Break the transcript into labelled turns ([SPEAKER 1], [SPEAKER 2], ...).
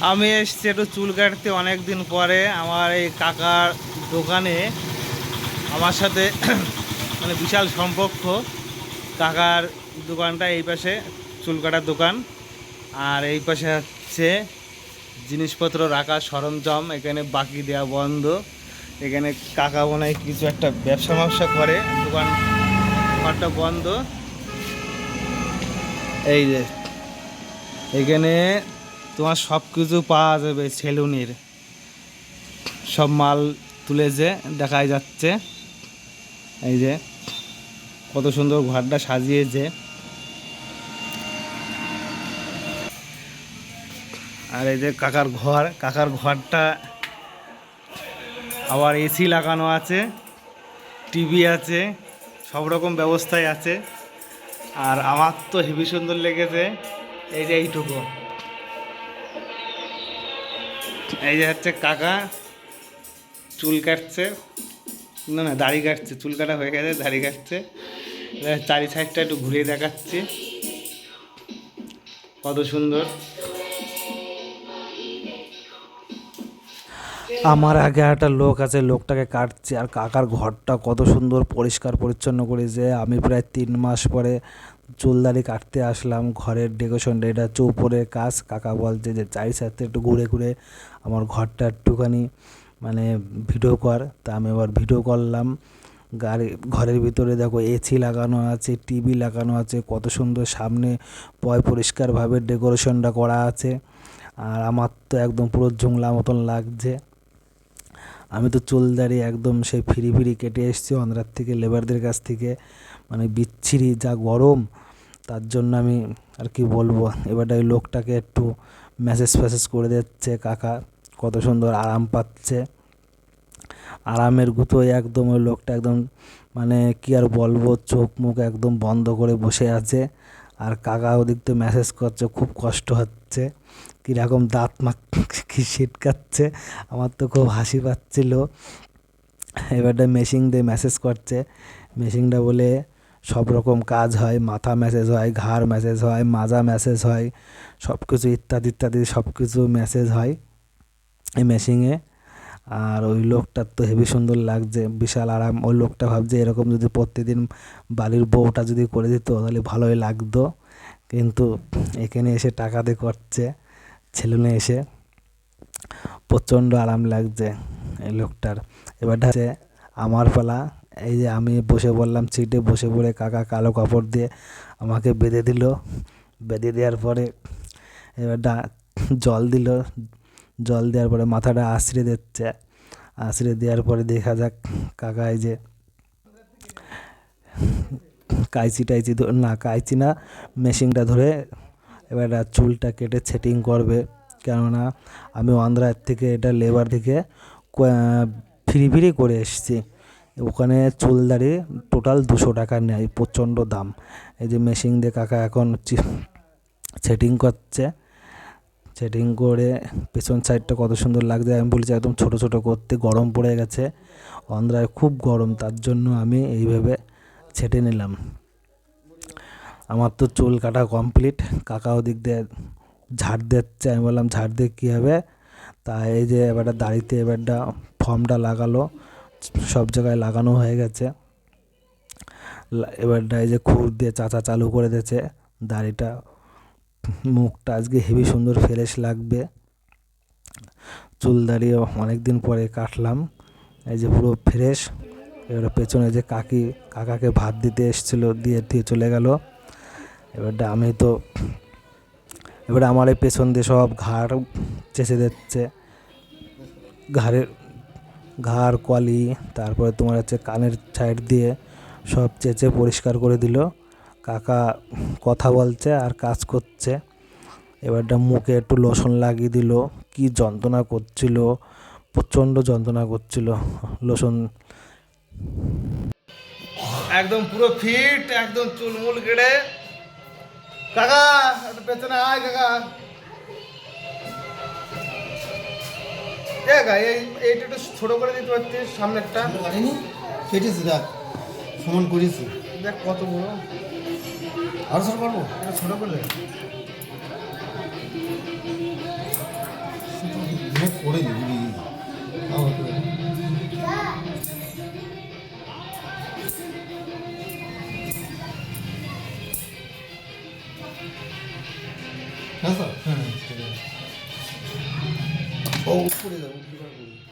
[SPEAKER 1] আমি এসছি একটু চুল কাটতে অনেক দিন পরে আমার এই কাকার দোকানে। আমার সাথে মানে বিশাল সম্পর্ক। কাকার দোকানটা এই পাশে, চুল কাটার দোকান। আর এই পাশে হচ্ছে জিনিসপত্র রাখা সরঞ্জাম, এখানে বাকি দেওয়া বন্ধ। এখানে কাকা হয় কিছু একটা ব্যবসা ব্যবসা করে, দোকান ঘরটা বন্ধ। এই যে, এখানে তোমার সব কিছু পাওয়া যাবে সেলুনের। সব মাল তুলেছে দেখাই যাচ্ছে। এই যে, কত সুন্দর ঘরটা সাজিয়েছে। আর এই যে কাকার ঘর, কাকার ঘরটা আবার এসি লাগানো আছে টিভি আছে, সব রকম ব্যবস্থাই আছে। আর আমার তো হেভি সুন্দর লেগেছে। এই যে এইটুকু। এই যে হচ্ছে কাকা, চুল কাটছে। না না, দাড়ি কাটছে, চুল কাটা হয়ে গেছে, দাড়ি কাটছে। চারি সাইডটা একটু ঘুরিয়ে দেখাচ্ছি। কত সুন্দর। আমার আগে একটা লোক আছে, লোকটাকে কাটছে, আর কাকার ঘরটা কত সুন্দর পরিষ্কার পরিচ্ছন্ন করেছে। আমি প্রায় তিন মাস পরে চুলদারি কাটতে আসলাম, ঘরের ডেকোরেশনটা এটা উপরের কাজ। কাকা বলছে যে চারি সাথে একটু ঘুরে ঘুরে আমার ঘরটা একটুখানি মানে ভিডিও কর। তা আমি এবার ভিডিও করলাম। গাড়ি, ঘরের ভিতরে দেখো এসি লাগানো আছে টিভি লাগানো আছে, কত সুন্দর সামনে পয় পরিষ্কারভাবে ডেকোরেশনটা করা আছে। আর আমার তো একদম পুরো জুংলা মতন লাগছে। আমি তো চুল দাড়ি একদম সেই ফিরি ফিরি কেটে এসেছি অন্ধ্রার থেকে লেবারদের কাছ থেকে। মানে বিচ্ছিরি, যা গরম, তার জন্য আমি আর কি বলব? এবারটা ওই লোকটাকে একটু মেসেজ ফ্যাসেজ করে দিচ্ছে, কাকা কত সুন্দর আরাম পাচ্ছে। আরামের গুঁতোয় একদম ওই লোকটা একদম মানে কি আর বলব, চোখ মুখ একদম বন্ধ করে বসে আছে। কাকা ওদিক তো মেসেজ করছে, খুব কষ্ট হচ্ছে। কীরকম দাঁত মাখ ছিটকাচ্ছে, আমার তো খুব হাসি পাচ্ছিল। এবারটা মেশিন দিয়ে মেসেজ করছে। মেশিনটা বলে, সব রকম কাজ হয়, মাথা মেসেজ হয়, ঘাড় মেসেজ হয়, মাজা মেসেজ হয় সব কিছু ইত্যাদি ইত্যাদি সব কিছু মেসেজ হয়। এই মেশিনে আর ওই লোকটার তো হেভি সুন্দর লাগছে, বিশাল আরাম। ওই লোকটা ভাবছে এরকম যদি প্রত্যেকদিন বাড়ির বউটা যদি করে দিত, তাহলে ভালোই লাগতো। কিন্তু এখানে এসে টাকা দিয়ে করছে ছেলুনে এসে। প্রচণ্ড আরাম লাগছে এই লোকটার। এবারটা হচ্ছে আমার পালা, এই যে আমি বসে পড়লাম সিটে, বসে পড়ে কাকা কালো কাপড় দিয়ে আমাকে বেঁধে দিল। বেঁধে দেওয়ার পরে এবারটা জল দিল জল দেওয়ার পরে মাথাটা আশ্রে দিচ্ছে। আশ্রে দেওয়ার পরে দেখা যাক কাকা এই যে কাইচি টাইচি না, কাইচি না, মেশিনটা ধরে এবার চুলটা কেটে সেটিং করবে। কেননা আমি অন্ধ্রার থেকে, এটা লেবার থেকে ফ্রি ফ্রি করে এসেছি। ওখানে চুলদারি টোটাল দুশো টাকা নেয়, প্রচণ্ড দাম। এই যে মেশিন দিয়ে কাকা এখন সেটিং করছে। সেটিং করে, পেছন সাইডটা কত সুন্দর লাগছে। আমি বলছি, একদম ছোট ছোট করতে গরম পড়ে গেছে। অন্ধ্রায় খুব গরম, তার জন্য আমি এইভাবে ছেটে নিলাম। আমার তো চুল কাটা কমপ্লিট কাকা ওদিক দিয়ে ঝাড় দিচ্ছে। আমি বললাম, ঝাড় দিয়ে কী হবে? তা এই যে এবারটা দাড়িতে এবারটা ফর্মটা লাগালো। সব জায়গায় লাগানো হয়ে গেছে। এবারটা এই যে খুর দিয়ে চাচা চালু করে দিয়েছে। দাড়িটা মুখটা আজকে হেভি সুন্দর ফ্রেশ লাগবে। চুল দাঁড়িয়ে অনেক দিন পরে কাটলাম। এই যে পুরো ফ্রেশ এবারে পেছনে যে কাকি, কাকাকে ভাত দিতে এসেছিল, দিয়ে দিয়ে চলে গেল। এবারটা আমি তো, এবারে আমার এই পেছন দিয়ে সব ঘাড় চেঁচে দিচ্ছে। ঘাড়ের, ঘাড় কলি তারপরে তোমার হচ্ছে কানের সাইড দিয়ে সব চেঁচে পরিষ্কার করে দিল। কাকা কথা বলছে আর কাজ করছে। এবারটা মুখে একটু লোশন লাগিয়ে দিল। কি যন্ত্রণা করছিল প্রচণ্ড যন্ত্রণা করছিল লোশন। একদম পুরো ফিট একদম চুলমুল কেটে কাকা একটু পেছনে আয় কাকা। এই এইটা একটু ছোট করে দিতে পারছিস সামনেরটা।
[SPEAKER 2] কাটিনি কেটেছি দেখ সমান করেছি।
[SPEAKER 1] দেখ কত বড়।
[SPEAKER 2] আরও পারব
[SPEAKER 1] ছোট করে 오
[SPEAKER 2] 래 우
[SPEAKER 3] 리 아 그
[SPEAKER 2] 래. 가 서. 응. 그 래. 어, 소리 다. 우리 말 고.